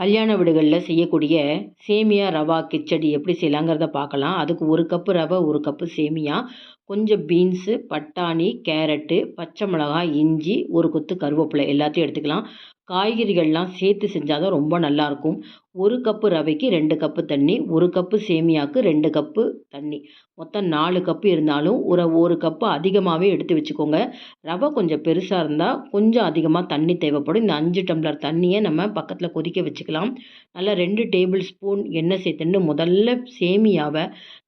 கல்யாண வீடுகளில் செய்யக்கூடிய சேமியா ரவா கிச்சடி எப்படி செய்யலாங்கிறத பார்க்கலாம். அதுக்கு ஒரு கப்பு ரவை ஒரு கப்பு சேமியா கொஞ்சம் பீன்ஸு பட்டாணி கேரட்டு பச்சை மிளகாய் இஞ்சி ஒரு கொத்து கருவேப்பிலை எல்லாத்தையும் எடுத்துக்கலாம். காய்கறிகள்லாம் சேர்த்து செஞ்சால் தான் ரொம்ப நல்லாயிருக்கும் ஒரு கப்பு ரவைக்கு ரெண்டு கப்பு தண்ணி ஒரு கப்பு சேமியாவுக்கு ரெண்டு கப்பு தண்ணி. மொத்தம் நாலு கப்பு இருந்தாலும் ஒரு ஒரு கப்பு அதிகமாகவே எடுத்து வச்சுக்கோங்க. ரவை கொஞ்சம் பெருசாக இருந்தால் கொஞ்சம் அதிகமாக தண்ணி தேவைப்படும். இந்த அஞ்சு டம்ளர் தண்ணியை நம்ம பக்கத்தில் கொதிக்க வச்சுக்கலாம். நல்லா ரெண்டு டேபிள் ஸ்பூன் எண்ணெய் சேர்த்துன்னு முதல்ல சேமியாவை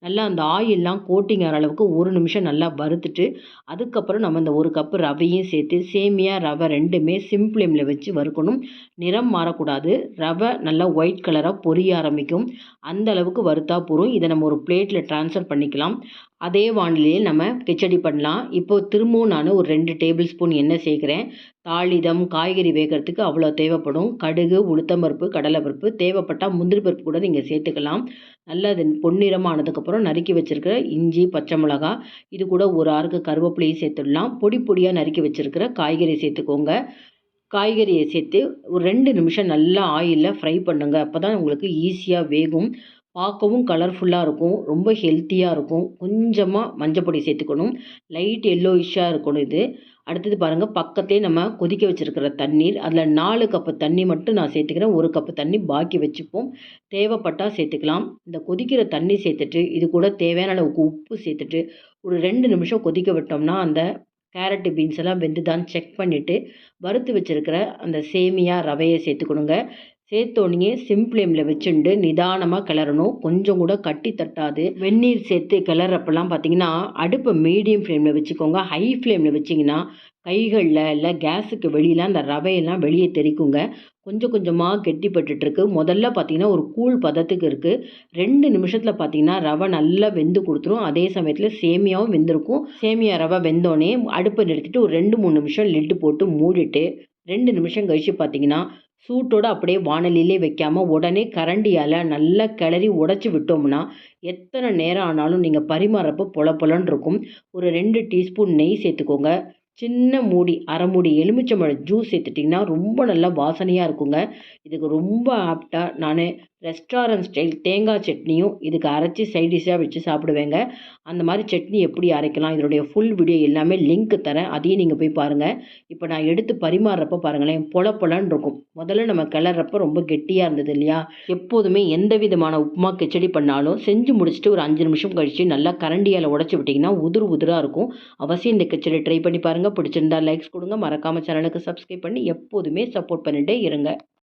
நல்லா அந்த ஆயிலெலாம் கோட்டிங் ஆகிற அளவுக்கு ஒரு நிமிஷம் நல்லா வறுத்துட்டு அதுக்கப்புறம் நம்ம இந்த ஒரு கப்பு ரவையும் சேர்த்து சேமியா ரவை ரெண்டுமே சிம் ஃப்ளேமில் வச்சு வறுக்கணும். நிறம் மாறக்கூடாது. ரவை நல்லா ஒயிட் கலராக பொரிய ஆரம்பிக்கும். அந்த அளவுக்கு வறுத்தா போதும். இதை நம்ம ஒரு பிளேட்டில் ட்ரான்ஸ்ஃபர் பண்ணிக்கலாம். அதே வானிலையில் நம்ம கிச்சடி பண்ணலாம். இப்போது திரும்பவும் நான் ஒரு ரெண்டு டேபிள் ஸ்பூன் எண்ணெய் சேர்க்குறேன். தாளிதம் காய்கறி வேகிறதுக்கு அவ்வளோ தேவைப்படும். கடுகு உளுத்தம்பருப்பு கடலைப்பருப்பு தேவைப்பட்டால் முந்திரி பருப்பு கூட நீங்கள் சேர்த்துக்கலாம். நல்லா அது பொன்னிறமானதுக்கப்புறம் நறுக்கி வச்சுருக்கிற இஞ்சி பச்சை மிளகா இது கூட ஒரு ஆறுக்கு கருவேப்பிலையும் சேர்த்துடலாம். பொடி பொடியாக நறுக்கி வச்சுருக்கிற காய்கறி சேர்த்துக்கோங்க. காய்கறியை சேர்த்து ஒரு ரெண்டு நிமிஷம் நல்லா ஆயிலில் ஃப்ரை பண்ணுங்கள் அப்போ தான் உங்களுக்கு ஈஸியாக வேகும். பார்க்கவும் கலர்ஃபுல்லாக இருக்கும் ரொம்ப ஹெல்த்தியாக இருக்கும். கொஞ்சமாக மஞ்சப்பொடி சேர்த்துக்கணும். லைட் எல்லோயிஷ்ஷாக இருக்கணும் இது. அடுத்தது பாருங்கள் பக்கத்தே நம்ம கொதிக்க வச்சுருக்கிற தண்ணீர். அதில் நாலு கப்பு தண்ணி மட்டும் நான் சேர்த்துக்கிறேன். ஒரு கப்பு தண்ணி பாக்கி வச்சுப்போம். தேவைப்பட்டால் சேர்த்துக்கலாம். இந்த கொதிக்கிற தண்ணி சேர்த்துட்டு இது கூட தேவையான அளவுக்கு உப்பு சேர்த்துட்டு ஒரு ரெண்டு நிமிஷம் கொதிக்க விட்டோம்னா அந்த கேரட்டு பீன்ஸ் எல்லாம் வெந்துதான்னு செக் பண்ணிவிட்டு வறுத்து வச்சுருக்கிற அந்த சேமியா ரவையை சேர்த்துக்கணுங்க. சேர்த்தோடனே சிம் ஃப்ளேமில் வச்சுண்டு நிதானமாக கிளறணும். கொஞ்சம் கூட கட்டி தட்டாது. வெந்நீர் சேர்த்து கிளறப்பெல்லாம் பார்த்தீங்கன்னா அடுப்பை மீடியம் ஃப்ளேமில் வச்சுக்கோங்க. ஹை ஃப்ளேமில் வச்சிங்கன்னா கைகளில் இல்லை கேஸுக்கு வெளியில் அந்த ரவையெல்லாம் வெளியே தெரிக்குங்க. கொஞ்சம் கொஞ்சமாக கெட்டிப்பட்டுருக்கு முதல்ல பார்த்திங்கன்னா ஒரு கூழ் பதத்துக்கு இருக்குது ரெண்டு நிமிஷத்தில் பார்த்திங்கன்னா ரவை நல்லா வெந்து கொடுத்துரும். அதே சமயத்தில் சேமியாவும் வெந்திருக்கும். சேமியா ரவை வெந்தோடனே அடுப்பை நிறுத்திட்டு ஒரு ரெண்டு மூணு நிமிஷம் லிட்டு போட்டு மூடிட்டு ரெண்டு நிமிஷம் கழித்து பார்த்தீங்கன்னா சூட்டோடு அப்படியே வானலிலே வைக்காமல் உடனே கரண்டியால் நல்லா கிளறி உடச்சி விட்டோம்னா எத்தனை நேரம் ஆனாலும் நீங்கள் பரிமாறப்போ பொல பொலன்னு இருக்கும். ஒரு ரெண்டு டீஸ்பூன் நெய் சேர்த்துக்கோங்க. சின்ன மூடி அரை மூடி எலுமிச்சம்பழம் ஜூஸ் சேர்த்துட்டிங்கன்னா ரொம்ப நல்லா வாசனையாக இருக்குங்க. இதுக்கு ரொம்ப ஆப்டாக நான் ரெஸ்டாரண்ட் ஸ்டைல் தேங்காய் சட்னியும் இதுக்கு அரைச்சி சைடிஷாக வச்சு சாப்பிடுவேங்க. அந்த மாதிரி சட்னி எப்படி அரைக்கலாம் இதனுடைய ஃபுல் வீடியோ எல்லாமே லிங்க் தரேன். அதையும் நீங்கள் போய் பாருங்கள் இப்போ நான் எடுத்து பரிமாறுறப்ப பாருங்களேன் பொல பொலன்னு இருக்கும். முதல்ல நம்ம கிளறப்ப ரொம்ப கெட்டியாக இருந்தது இல்லையா? எப்போதுமே எந்த விதமான உப்புமா கிச்சடி பண்ணாலும் செஞ்சு முடிச்சுட்டு ஒரு அஞ்சு நிமிஷம் கழித்து நல்லா கரண்டியால் உடச்சி விட்டிங்கன்னா உதிர் உதிராக இருக்கும். அவசியம் இந்த கிச்சடி ட்ரை பண்ணி பாருங்கள் பாருங்கள் பிடிச்சிருந்தா லைக்ஸ் கொடுங்க. மறக்காமல் சேனலுக்கு சப்ஸ்கிரைப் பண்ணி எப்போதுமே சப்போர்ட் பண்ணிகிட்டே இருங்க.